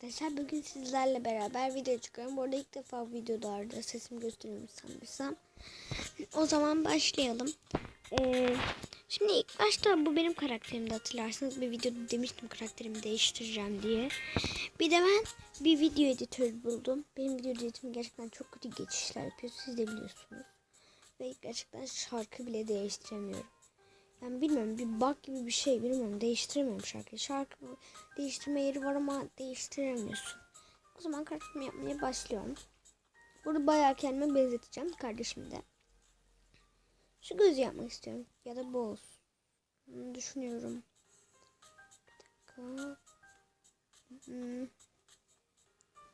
arkadaşlar. Bugün sizlerle beraber video çıkıyorum. Bu arada ilk defa videolarda sesimi gösteriyorum sanırsam. O zaman başlayalım. Ee, şimdi ilk başta bu benim karakterimde hatırlarsınız. Bir videoda demiştim karakterimi değiştireceğim diye. Bir de ben bir video editörü buldum. Benim video editörüm gerçekten çok kötü geçişler yapıyor. Siz de biliyorsunuz. Ve gerçekten şarkı bile değiştiremiyorum. Yani bilmiyorum bir bug gibi bir şey bilmiyorum değiştiremiyorum şarkıyı. Şarkı değiştirme yeri var ama değiştiremiyorsun. O zaman karakterimi yapmaya başlıyorum. Burada bayağı kendime benzeteceğim kardeşim de. Şu gözü yapmak istiyorum. Ya da bu olsun. Hmm, düşünüyorum. Bir dakika. Hmm.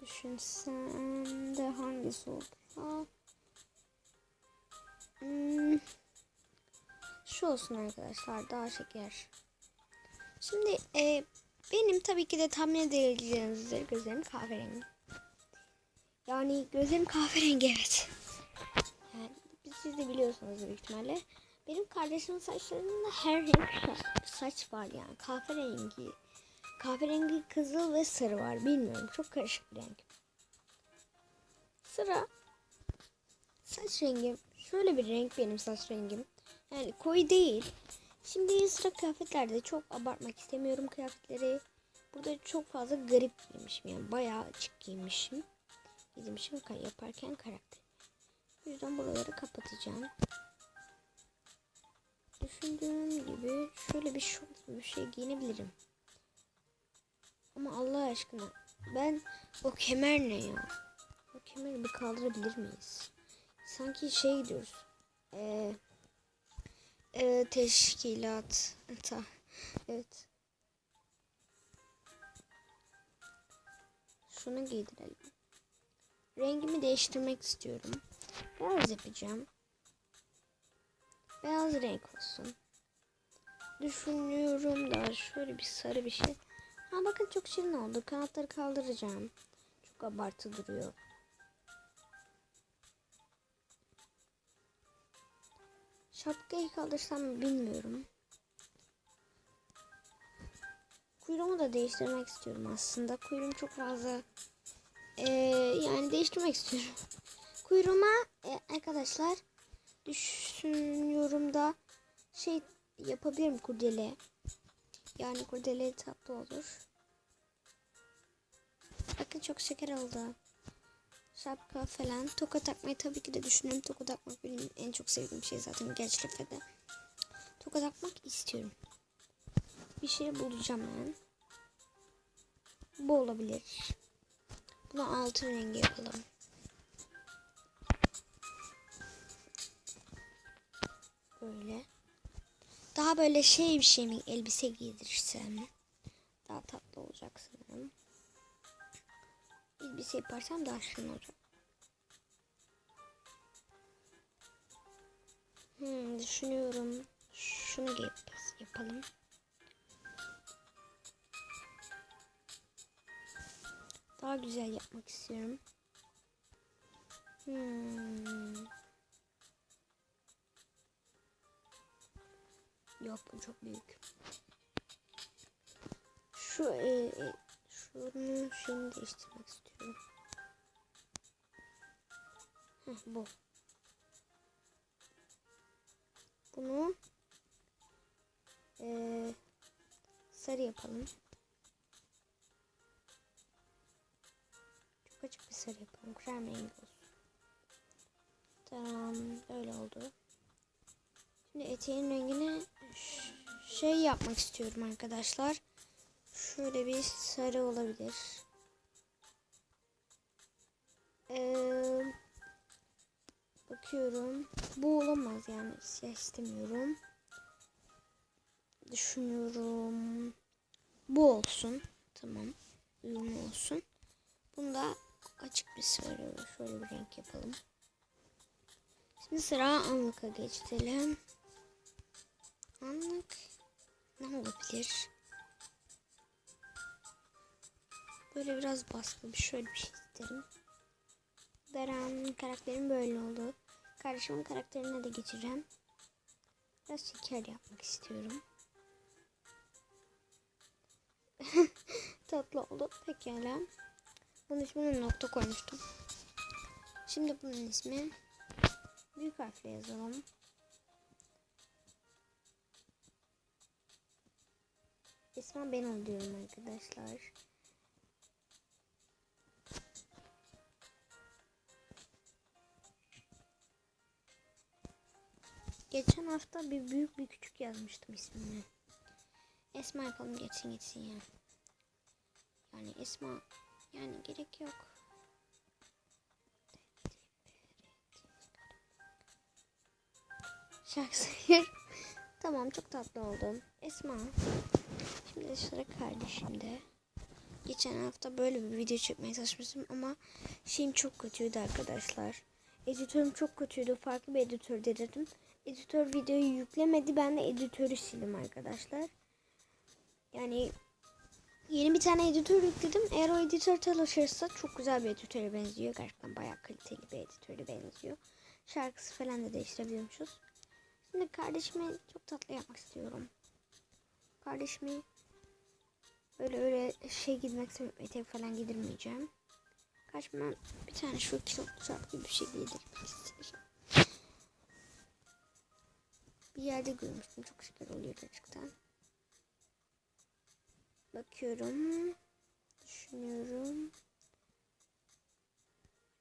Düşünsem de hangisi oldu? Aa. Şu olsun arkadaşlar daha şeker. Şimdi e, benim tabii ki de tahmin edebileceğiniz üzere gözlerim kahverengi. Yani gözlerim kahverengi evet. Yani siz de biliyorsunuz büyük ihtimalle. Benim kardeşimin saçlarında her renk sa- saç var yani kahverengi. Kahverengi, kızıl ve sarı var. Bilmiyorum çok karışık bir renk. Sıra saç rengim. Şöyle bir renk benim saç rengim. Yani koyu değil. Şimdi sıra kıyafetlerde çok abartmak istemiyorum kıyafetleri. Burada çok fazla garip giymişim yani bayağı açık giymişim. Giymişim yaparken karakter. O yüzden buraları kapatacağım. Düşündüğüm gibi şöyle bir şort bir şey giyinebilirim. Ama Allah aşkına ben o kemer ne ya? O kemeri bir kaldırabilir miyiz? Sanki şey gidiyoruz. Eee e, teşkilat. Ta, evet. Şunu giydirelim. Rengimi değiştirmek istiyorum. Beyaz yapacağım. Beyaz renk olsun. Düşünüyorum da şöyle bir sarı bir şey. Ha bakın çok şirin oldu. Kanatları kaldıracağım. Çok abartı duruyor. Şapkayı kaldırsam bilmiyorum. Kuyruğumu da değiştirmek istiyorum aslında. Kuyruğum çok fazla ee, yani değiştirmek istiyorum. Kuyruğuma e, arkadaşlar düşünüyorum da şey yapabilirim kurdele. Yani kurdele tatlı olur. Bakın çok şeker oldu şapka falan. Toka takmayı tabii ki de düşünüyorum. Toka takmak benim en çok sevdiğim şey zaten gençlikte de. Toka takmak istiyorum. Bir şey bulacağım ben. Bu olabilir. Bunu altın rengi yapalım. Böyle. Daha böyle şey bir şey mi elbise giydirirsem daha tatlı olacak sanırım elbise yaparsam daha şirin olacak. Hmm, düşünüyorum. Şunu yap yapalım. Daha güzel yapmak istiyorum. Hmm. Yok bu çok büyük. Şu e, e, şunu şunu değiştirmek istiyorum. Heh, bu. Bunu ee, sarı yapalım. Çok açık bir sarı yapalım. Krem rengi olsun. Tamam. Öyle oldu. Şimdi eteğin rengini şey yapmak istiyorum arkadaşlar. Şöyle bir sarı olabilir. Ee, bakıyorum. Bu olamaz yani. Siyah istemiyorum. Düşünüyorum. Bu olsun. Tamam. Uyumlu olsun. Bunda açık bir sarı. Şöyle bir renk yapalım. Şimdi sıra anlıka geçelim. Anlık ne olabilir? Böyle biraz baskı bir şöyle bir şey isterim. Deren karakterim böyle oldu. Kardeşimin karakterine de geçeceğim. Biraz şeker yapmak istiyorum. Tatlı oldu. Pekala. Bunun ismine nokta koymuştum. Şimdi bunun ismi büyük harfle yazalım. Esma ben ol diyorum arkadaşlar. Geçen hafta bir büyük bir küçük yazmıştım ismini. Esma yapalım geçsin gitsin ya. Yani Esma yani gerek yok. Söylüyorum. tamam çok tatlı oldum. Esma. Şimdi sıra kardeşimde. Geçen hafta böyle bir video çekmeye çalışmıştım ama şeyim çok kötüydü arkadaşlar. Editörüm çok kötüydü. Farklı bir editör denedim. Editör videoyu yüklemedi. Ben de editörü sildim arkadaşlar. Yani yeni bir tane editör yükledim. Eğer o editör çalışırsa çok güzel bir editöre benziyor. Gerçekten bayağı kaliteli bir editöre benziyor. Şarkısı falan da değiştirebiliyormuşuz. Şimdi kardeşime çok tatlı yapmak istiyorum. Kardeşimi böyle öyle şey giydirmek istemiyorum. Etek falan giydirmeyeceğim. Kardeşime bir tane şu kilotlu gibi bir şey giydirmek istiyorum. Bir yerde görmüştüm. Çok şeker oluyor gerçekten. Bakıyorum. Düşünüyorum.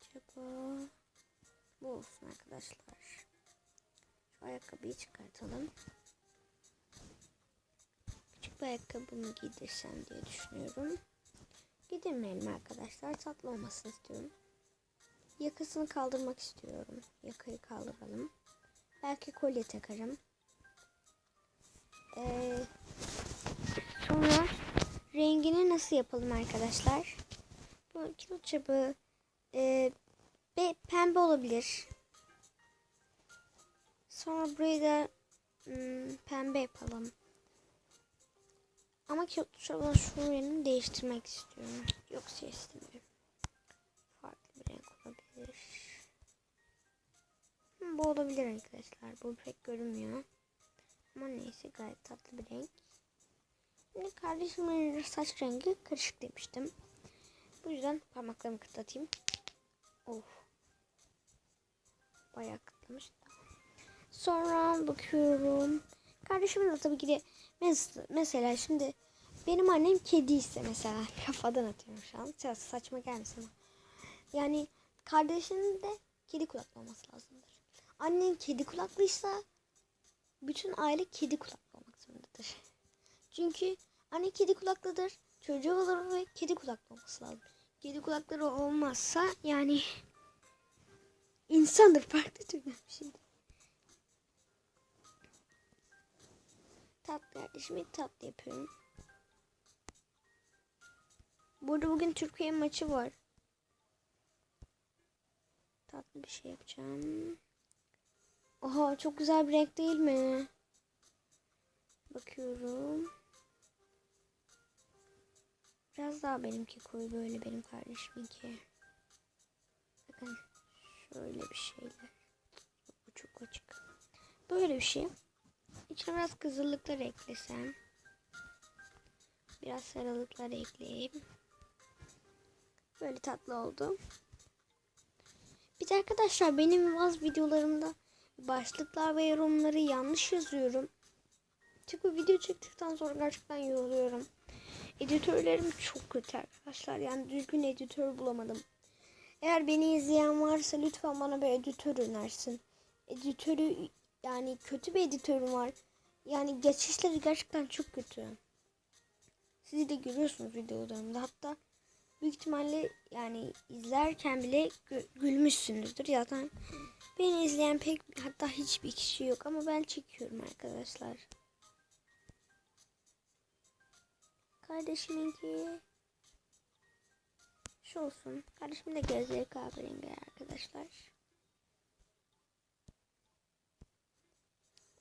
Acaba bu olsun arkadaşlar. Şu ayakkabıyı çıkartalım. Küçük bir ayakkabımı giydirsem diye düşünüyorum. Giydirmeyelim arkadaşlar. Tatlı olmasını istiyorum. Yakasını kaldırmak istiyorum. Yakayı kaldıralım. Belki kolye takarım. Ee, sonra rengini nasıl yapalım arkadaşlar? Bu kilo çapı e, be, pembe olabilir. Sonra burayı da hmm, pembe yapalım. Ama kilo çapı şu değiştirmek istiyorum. Yoksa istemiyorum. Bu olabilir arkadaşlar. Bu pek görünmüyor. Ama neyse gayet tatlı bir renk. Şimdi kardeşimin saç rengi karışık demiştim. Bu yüzden parmaklarımı kıtlatayım. Of. Bayağı kıtlamış. Sonra bakıyorum. Kardeşimin de tabii ki de mes- mesela şimdi benim annem kedi ise mesela kafadan atıyorum şu an. Biraz saçma gelmesin. Yani kardeşinin de kedi kulaklı olması lazımdır. Annen kedi kulaklıysa bütün aile kedi kulaklı olmak zorundadır. Çünkü anne kedi kulaklıdır, çocuğu olur ve kedi kulaklı olması lazım. Kedi kulakları olmazsa yani insandır farklı türlü bir şeydir. Tatlı kardeşimi tatlı yapıyorum. Burada bugün Türkiye maçı var. Tatlı bir şey yapacağım. Oha çok güzel bir renk değil mi? Bakıyorum. Biraz daha benimki koyu böyle benim kardeşiminki. Bakın şöyle bir şeyler. Bu çok açık. Böyle bir şey. İçine biraz kızıllıklar eklesem. Biraz sarılıklar ekleyeyim. Böyle tatlı oldu. Bir de arkadaşlar benim bazı videolarımda başlıklar ve yorumları yanlış yazıyorum. Çünkü video çektikten sonra gerçekten yoruluyorum. Editörlerim çok kötü arkadaşlar. Yani düzgün editör bulamadım. Eğer beni izleyen varsa lütfen bana bir editör önersin. Editörü yani kötü bir editörüm var. Yani geçişleri gerçekten çok kötü. Siz de görüyorsunuz videolarımda. Hatta büyük ihtimalle yani izlerken bile gülmüşsünüzdür. Zaten beni izleyen pek hatta hiçbir kişi yok ama ben çekiyorum arkadaşlar. Kardeşiminki şu olsun. Kardeşimin de gözleri kahverengi arkadaşlar.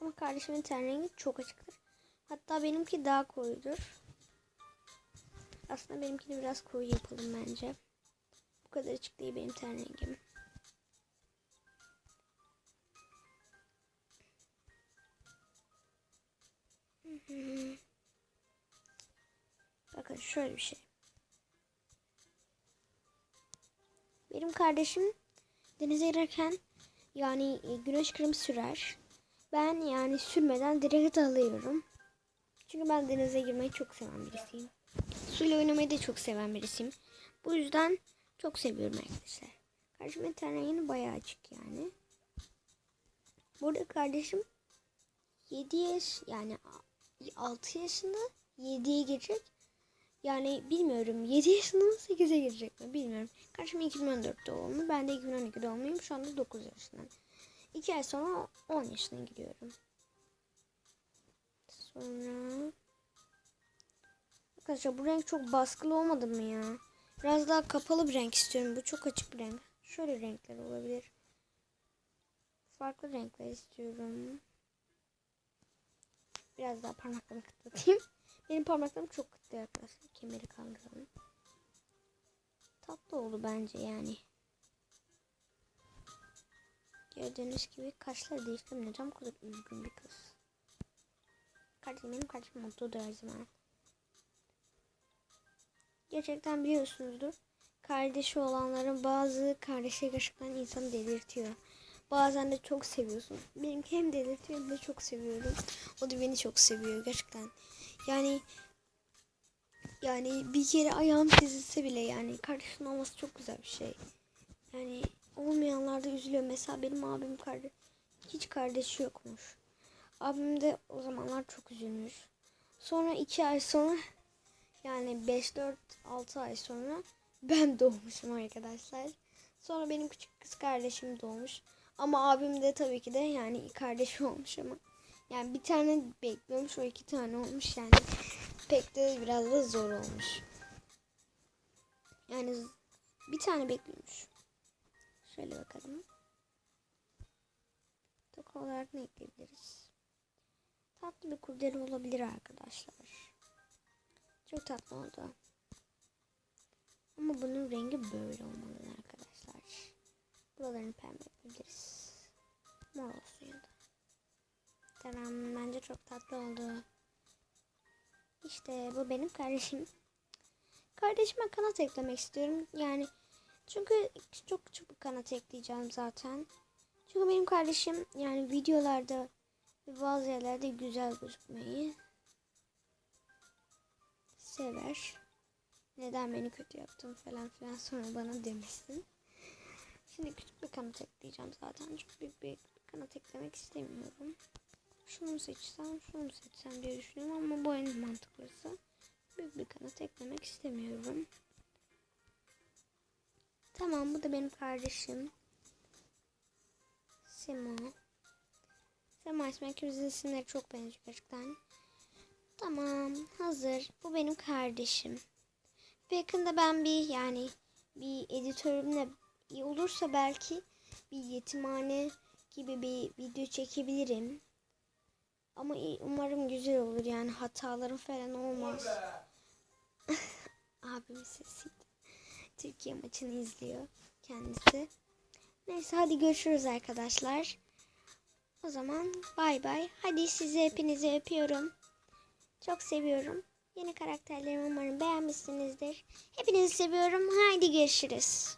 Ama kardeşimin ten rengi çok açıktır. Hatta benimki daha koyudur. Aslında benimkini biraz koyu yapalım bence. Bu kadar açık değil benim ten rengim. Bakın şöyle bir şey. Benim kardeşim denize girerken yani e, güneş kremi sürer. Ben yani sürmeden direkt alıyorum. Çünkü ben denize girmeyi çok seven birisiyim. Suyla oynamayı da çok seven birisiyim. Bu yüzden çok seviyorum arkadaşlar. Kardeşimin ten rengini bayağı açık yani. Burada kardeşim 7 yaş yani 6 yaşında 7'ye girecek. Yani bilmiyorum 7 yaşında mı 8'e girecek mi bilmiyorum. Kardeşim 2014 doğumlu. Ben de 2012 doğumluyum. Şu anda 9 yaşındayım. 2 ay sonra 10 yaşına giriyorum. Sonra Arkadaşlar bu renk çok baskılı olmadı mı ya? Biraz daha kapalı bir renk istiyorum. Bu çok açık bir renk. Şöyle renkler olabilir. Farklı renkler istiyorum. Biraz daha parmaklarımı kıtlatayım. Benim parmaklarım çok kıttı arkadaşlar. Kemeri kaldıralım. Tatlı oldu bence yani. Gördüğünüz gibi kaşları bu kadar üzgün bir kız? Kardeşim benim kardeşim mutludur her zaman. Gerçekten biliyorsunuzdur. Kardeşi olanların bazı kardeşi gerçekten insanı delirtiyor. Bazen de çok seviyorsun. Benimki hem delirtiyor hem de çok seviyorum. O da beni çok seviyor gerçekten. Yani yani bir kere ayağım çizilse bile yani kardeşin olması çok güzel bir şey. Yani olmayanlar da üzülüyor. Mesela benim abim kardeş hiç kardeşi yokmuş. Abim de o zamanlar çok üzülmüş. Sonra iki ay sonra yani 5 4 6 ay sonra ben doğmuşum arkadaşlar. Sonra benim küçük kız kardeşim doğmuş. Ama abim de tabii ki de yani kardeşi olmuş ama. Yani bir tane bekliyormuş o iki tane olmuş yani. Pek de biraz da zor olmuş. Yani bir tane bekliyormuş. Şöyle bakalım. Toka olarak ne ekleyebiliriz? Tatlı bir kurdele olabilir arkadaşlar. Çok tatlı oldu. Ama bunun rengi böyle olmalı arkadaşlar. Buralarını pembe yapabiliriz. Mor olsun ya da. Tamam bence çok tatlı oldu. İşte bu benim kardeşim. Kardeşime kanat eklemek istiyorum. Yani çünkü çok küçük kanat ekleyeceğim zaten. Çünkü benim kardeşim yani videolarda ve bazı yerlerde güzel gözükmeyi sever. Neden beni kötü yaptın falan filan sonra bana demesin. Şimdi küçük bir kanat ekleyeceğim zaten. Çok büyük bir kanat eklemek istemiyorum. Şunu seçsem, şunu seçsem diye düşünüyorum ama bu en mantıklısı. Büyük bir kanat eklemek istemiyorum. Tamam bu da benim kardeşim. Semo. Semo ismi ikimizin isimleri çok benziyor gerçekten. Tamam hazır. Bu benim kardeşim. Yakında ben bir yani bir editörümle iyi olursa belki bir yetimhane gibi bir video çekebilirim. Ama umarım güzel olur yani hatalarım falan olmaz. Abimin sesiydi. Türkiye maçını izliyor kendisi. Neyse hadi görüşürüz arkadaşlar. O zaman bay bay. Hadi sizi hepinizi öpüyorum. Çok seviyorum. Yeni karakterlerimi umarım beğenmişsinizdir. Hepinizi seviyorum. Haydi görüşürüz.